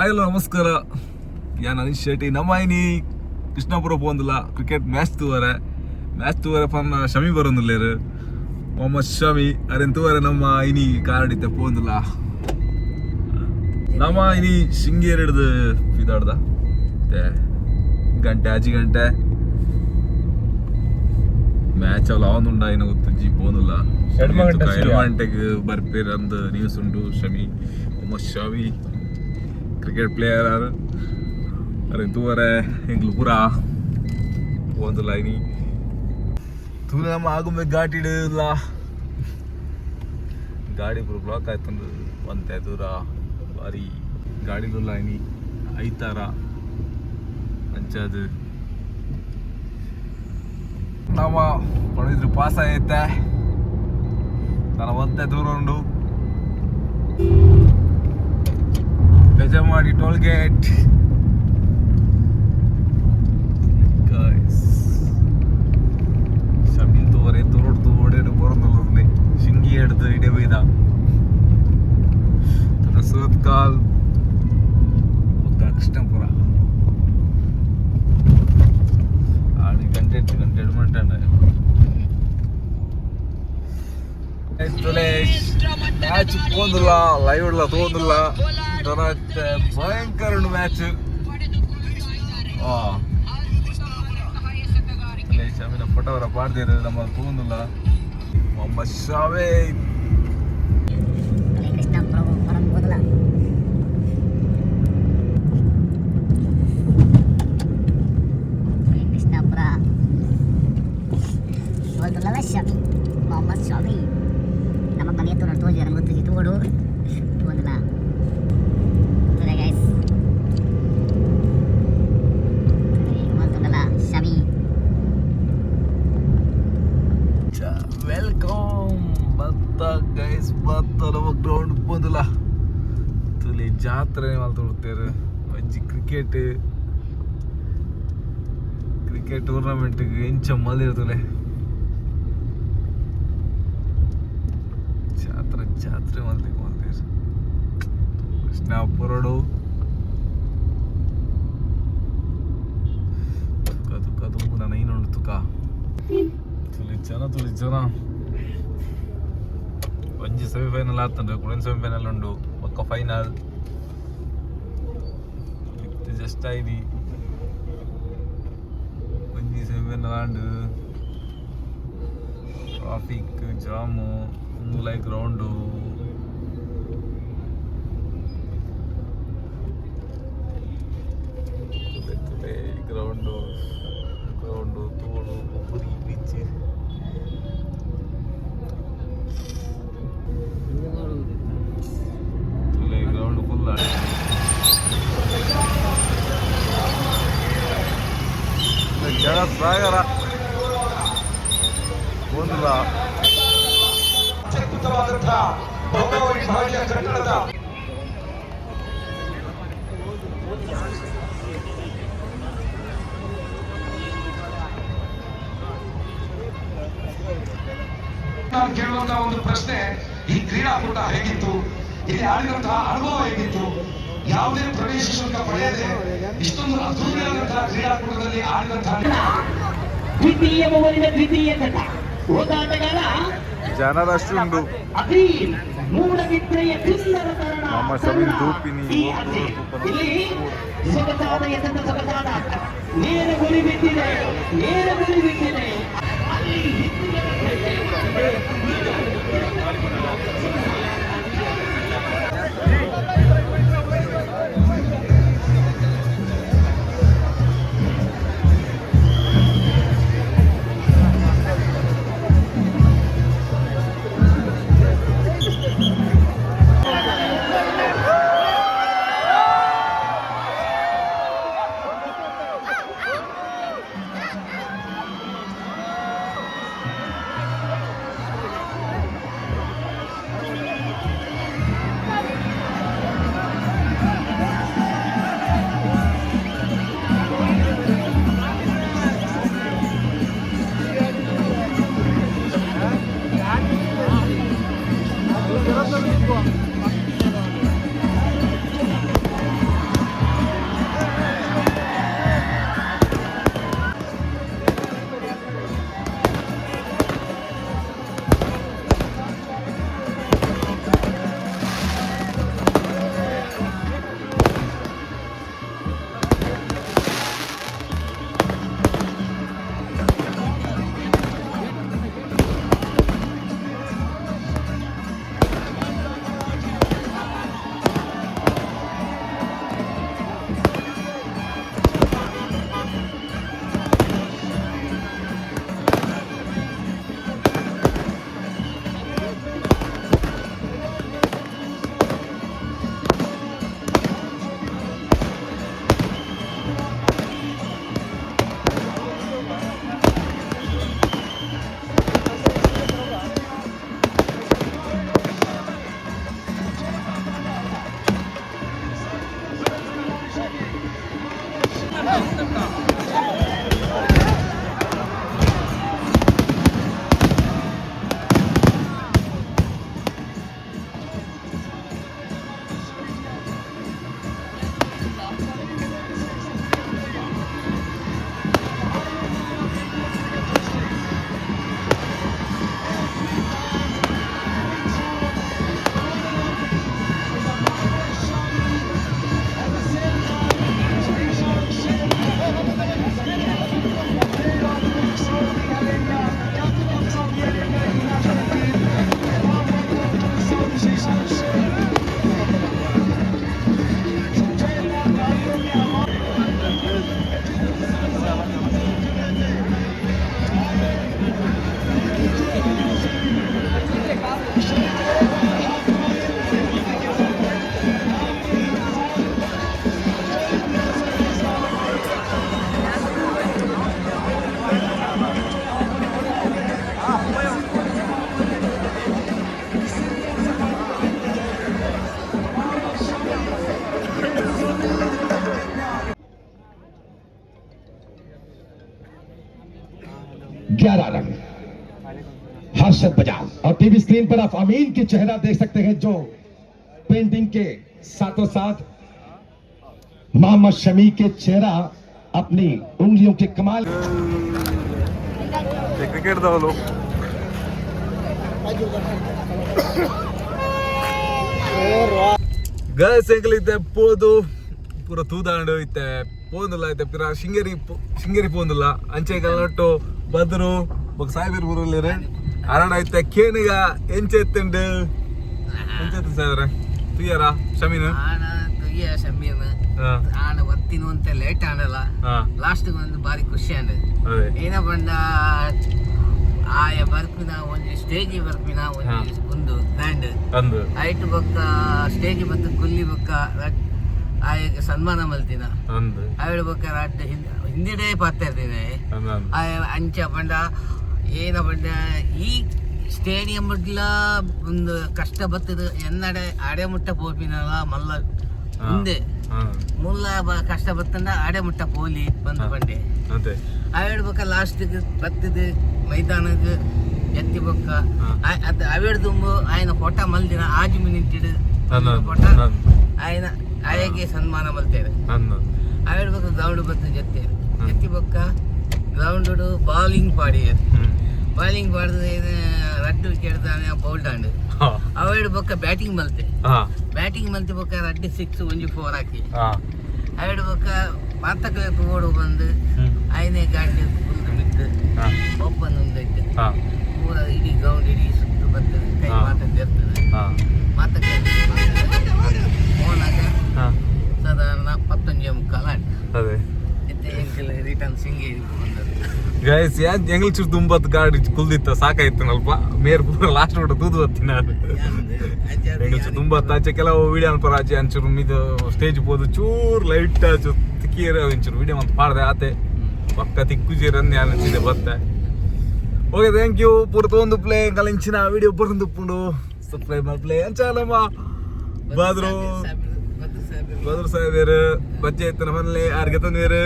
Hi ಎಲ್ಲ ನಮಸ್ಕಾರ. ಯಾ ಅನೀಶ್ ಶೆಟ್ಟಿ. ನಮ್ಮ ಐನಿ ಕೃಷ್ಣಾಪುರ ಪೋಂದಿಲ್ಲ ಕ್ರಿಕೆಟ್ ಮ್ಯಾಚ್ ತೂವರೆ. ಮ್ಯಾಚ್ ತೂವರೆ ಪನ್ನ ಶಮಿ ಬರೋದಿಲ್ಲೇರು ಮೊಹಮ್ಮದ್ ಶಮಿ. ಅರೆನ್ ತೂವರೆ ನಮ್ಮ ಐನಿ ಕಾರಡಿತ್ತೆ ಪೋಂದಿಲ್ಲ ನಮ್ಮ ಐನಿ ಶೃಂಗೇರಿ ಹಿಡ್ದು ಇದಾಡ್ದ ಗಂಟೆ ಅಜ್ಜಿ ಗಂಟೆ. ಮ್ಯಾಚ್ ಅಲ್ಲ ಅವನುಂಡ ಏನೋ ಗೊತ್ತು ಜಿ ಪೋಂದಿಲ್ಲ ಎರಡು ಗಂಟೆ ಸರಿಯಾ? ಗಂಟೆಗೆ ಬರ್ಪೇರಂದು ಅಂದ್ ನ್ಯೂಸ್ ಉಂಟು ಶಮಿ ಮೊಹಮ್ಮದ್ ಶಮಿ. ಕ್ರಿಕೆಟ್ ಪ್ಲೇಯರ್ ಆರ್ ಅರೆ ತೂವರೆ ಎಂಗ್ಲು ಲುಪುರ ಒಂದು ಲೈನಿ ತೂ ನಮ್ಮ ಆಗುಂಬೆ ಘಾಟ್ ಇಡಲ್ಲ ಗಾಡಿ ಪೂರ ಬ್ಲಾಕ್ ಆಯ್ತಂದು ಒಂದು ದೂರ ಬಾರಿ ಗಾಡಿಲು ಲೈನಿ ಐತಾರ ಅಂಚದು ನಮ್ಮ ಪಣಿದ್ರು ಪಾಸ್ ಆಗೈತೆ ತನ ಒಂದೇ ದೂರ ಉಂಡು ಬೆಜಮಾಡಿ ಟೋಲ್ ಗೇಟ್ ಶಮೀನ್ ತೋರೆ ತೋರ್ದು ಓಡೇನು ಬರೋದಲ್ಲೇ ಶಿಂಗಿ ಹಿಡ್ದು ಇಡೆ ಬೈದ ತನ್ನ ಸೋತ್ಕಾಲ್ ಒಕ್ಕ ಕೃಷ್ಣಪುರ ಆಡಿ ಗಂಟೆ ಇಟ್ಟು Donate ಭಯಂಕರ ಮ್ಯಾಚ್ ஷமில ஃபோட்டோகிராஃப் பார்த்து நம்ம தூந்துல நம்ம ஷாவே ಗೈಸ್ ಬತ್ತ ಗ್ರೌಂಡ್ ಬಂದಿಲ್ಲ. ತುಲಿ ಜಾತ್ರೆ ಮಾಲ್ತೊಡ್ತೇರು ಅಜ್ಜಿ ಕ್ರಿಕೆಟ್ ಕ್ರಿಕೆಟ್ ಟೂರ್ನಮೆಂಟ್ ಎಂಚ ಮಲ್ದಿರ್ತಲೆ ಜಾತ್ರೆ ಜಾತ್ರೆ ಮಲ್ದಿಕ್ ಮಲ್ದಿರ್ ಕೃಷ್ಣಾಪುರಡು ತುಕ ತುಕ ತುಂಬ ನಾನು ತುಕ. ತುಲಿ ಜನ ತುಲಿ ಜನ. మంచి సెమీఫైనల్ ఆడుతుండ్రు. ఇప్పుడు సెమీఫైనల్ ఉండు? ఒక్క ఫైనల్ విత్ జస్ట్ ఇది. మంచి సెమీఫైనల్ ఆడు. ట్రాఫిక్ జాము ముందు లైక్ గ్రౌండు ಜನ ಸಾಗರ ಒಂದಿಲ್ಲ ನಾನು ಕೇಳುವಂತಹ ಒಂದು ಪ್ರಶ್ನೆ ಈ ಕ್ರೀಡಾಕೂಟ ಹೇಗಿತ್ತು? ಇಲ್ಲಿ ಆಡಿದಂತಹ ಅನುಭವ ಹೇಗಿತ್ತು? ಯಾವುದೇ ಪ್ರವೇಶ ಶುಲ್ಕ ಪಡೆಯದೆ ಇಷ್ಟೊಂದು ಅದ್ಭುತವಾದಂತಹ ಕ್ರೀಡಾಕೂಟದಲ್ಲಿ ಆಡಿದಂತಹ ದ್ವಿತೀಯ ಓವರಿನ ದ್ವಿತೀಯ ತಂಡ ಓದಾಟಗಾರ ಜನರಷ್ಟು ಉಂಟು. ನಮ್ಮ ಆಸೆ. ಇಲ್ಲಿ ಸೊಗಸಾದ ಎಸೆತ ಸೊಗಸಾದ. ನೇರ ಗುರಿ ಬಿದ್ದಿದೆ. ನೇರ ಗುರಿ ಬಿದ್ದಿದೆ. ಅಲ್ಲಿ ಹಿತ್ತಿಗೆ अरशद बजाज और टीवी स्क्रीन पर आप अमीन की चेहरा देख सकते हैं जो पेंटिंग के साथों साथ मोहम्मद शमी के चेहरा अपनी उंगलियों के कमाल ಕ್ರಿಕೆಟ್ ದವಲು ಗರ್ಲ್ಸ್ ಎಂಕಲ್ ಇತ್ತೆ ಪೋದು ಪೂರ ತೂದಾಂಡು ಇತ್ತೆ ಪೋಂದುಲ್ಲ ಐತೆ ಪಿರ ಶೃಂಗೇರಿ ಶೃಂಗೇರಿ ಪೋಂದುಲ್ಲ. ಅಂಚೆ ಕಲ್ಲಟ್ಟು ಬದ್ರು ಬೊಕ ಸಾಯಿಬೀರ್ ಊರಲ್ಲಿ ಅರಣ ಇತ್ತೆ ಕೇನಿಗ ಎಂಚೆತ್ತುಂಡು ಎಂಚೆತ್ತು ಸಾಯ್ರೆ ತುಯ್ಯಾರ ಶಮೀನ್? ತುಯ್ಯ ಶಮೀನ್. ಆಣ ಒತ್ತಿನ ಅಂತ ಲೇಟ್ ಆನಲ್ಲ ಲಾಸ್ಟ್ ಒಂದು ಬಾರಿ ಖುಷಿ ಅದೇ. ಏನ ಬಂದ ಆಯ ಬರ್ಪಿನ ಒಂದು ಸ್ಟೇಜ್ ಬರ್ಪಿನ ಒಂಜಿ ಒಂದು ಬ್ಯಾಂಡ್ ಐಟ್ ಬೊಕ್ಕ ಸ್ಟೇಜ್ ಬತ್ತ ಕುಲ್ಲಿ ಬೊಕ್ಕ ಆಯಗೆ ಸನ್ಮಾನ ಮಲ್ತಿನ. ಆವಿಡ ಹಿಂದ್- ಹಿಂದಿಡೆ ಪಾತ್ರ ಇರ್ತೀನಿ ಆಯ ಅಂಚ ಬಂಡ ಏನ ಬಂಡ ಈ ಸ್ಟೇಡಿಯಂ ಬಡ್ಲ ಒಂದು ಕಷ್ಟ ಬತ್ತದ ಎನ್ನಡೆ ಅಡೆ ಮುಟ್ಟ ಪೋಪಿನಲ್ಲ ಮಲ್ಲ. ಮುಂದೆ ಮುಲ್ಲ ಕಷ್ಟ ಬತ್ತಂಡ ಅಡೆ ಮುಟ್ಟ ಪೋಲಿ ಬಂದ ಹಾ. ಬಂಡೆ. ಅಂತೆ ಲಾಸ್ಟ್ ಬತ್ತದ ಮೈದಾನಕ್ಕೆ ಎತ್ತಿ ಬೊಕ್ಕ ಅವೇಡ್ ತುಂಬು ಆಯ್ನ ಫೋಟೋ ಮಲ್ದಿನ ಆಜು ಮಿನಿಟ್ ಅಂದು ಆಯ್ನ ಆಯಗೆ ಸನ್ಮಾನ ಮಲ್ತೇವೆ ಅಂದು. ಅವೇಡ್ಬೇಕ ಗ್ರೌಂಡ್ ಬತ್ತ ಜತ್ತೇವೆ ಜತ್ತಿ ಬೊಕ್ಕ ಗ್ರೌಂಡ್ ಬಾಲಿಂಗ್ ಪಾಡಿ. ಬಾಲಿಂಗ್ ಪಾಡ್ದು ರಡ್ಡು ವಿಕೆಟ್ ಬೌಲ್ಡ್ ಹಾಂಡ್ ಅವೇಡ್ ಬೊಕ್ಕ ಬ್ಯಾಟಿಂಗ್ ಮಲ್ತೆ ಬ್ಯಾಟಿಂಗ್ ಮಲ್ತಿ ಬೊಕ್ಕ ರಡ್ಡು ಸಿಕ್ಸ್ ಒಂಜಿ ಫೋರ್ ಹಾಕಿ. ಅವೇಡ್ ಬೊಕ್ಕ ಮಾತಕ್ಕೆ ಓಡು ಬಂದು ಐನೇ ಗಾಡಿ ಕುಂದು ಬಿದ್ದು ಓಪನ್ ಒಂದೈತೆ ಹಾ. ಪೂರ ಇಡೀ ಗ್ರೌಂಡ್ ಇಡೀ ಸುತ್ತು ಬರ್ತದೆ ಕೈ. ಮಾತಕ್ಕೆ ಇರ್ತದೆ ಮಾತಕ್ಕೆ ಗೈಸ್ ಯಾಕೆ ಜಂಗಲ್ ಚೂರು ತುಂಬತ್ ಗಾಡಿ ಕುಲ್ದಿತ್ತ? ಸಾಕಾಯ್ತು ನಲ್ಪ ಮೇರ್ ಪೂರ ಲಾಸ್ಟ್ ಬಿಟ್ಟು ತೂದು ಬರ್ತೀನಿ ನಾನು. ಜಂಗಲ್ ಚೂರು ತುಂಬತ್ತು ಆಚೆ ಕೆಲವು ವಿಡಿಯೋ ಅನ್ಪರ ಆಚೆ ಅಂಚೂರು ಇದು ಸ್ಟೇಜ್ ಹೋದು ಚೂರ್ ಲೈಟ್ ಆಚು ತಿಕ್ಕಿರ ಒಂಚೂರು ವಿಡಿಯೋ ಅಂತ ಪಾಡ್ದೆ ಆತೆ. ಪಕ್ಕ ತಿಕ್ಕುಜೀರ್ ಅಂದ್ ಯಾನ್ ಅನ್ಸಿದೆ ಬತ್ತೆ. ಓಕೆ ಥ್ಯಾಂಕ್ ಯು ಪೂರ ತೊಗೊಂಡು ಪ್ಲೇ ಕಲಿಂಚಿನ ವಿಡಿಯೋ ಬರೆದು ಪುಂಡು ಸಬ್ಸ್ಕ್ರೈಬ್ ಮಾಡಿ ಪ್ಲೇ ಅಂಚಾಲಮ್ಮ ಬಾದ್ರು ಬದ್ರು ಸಾಹೇಬರು ಬಜ್ಜೆ ಇತ್ತು ನಮ್ಮಲ್ಲಿ ಯಾರಿಗೆ ತಂದಿರು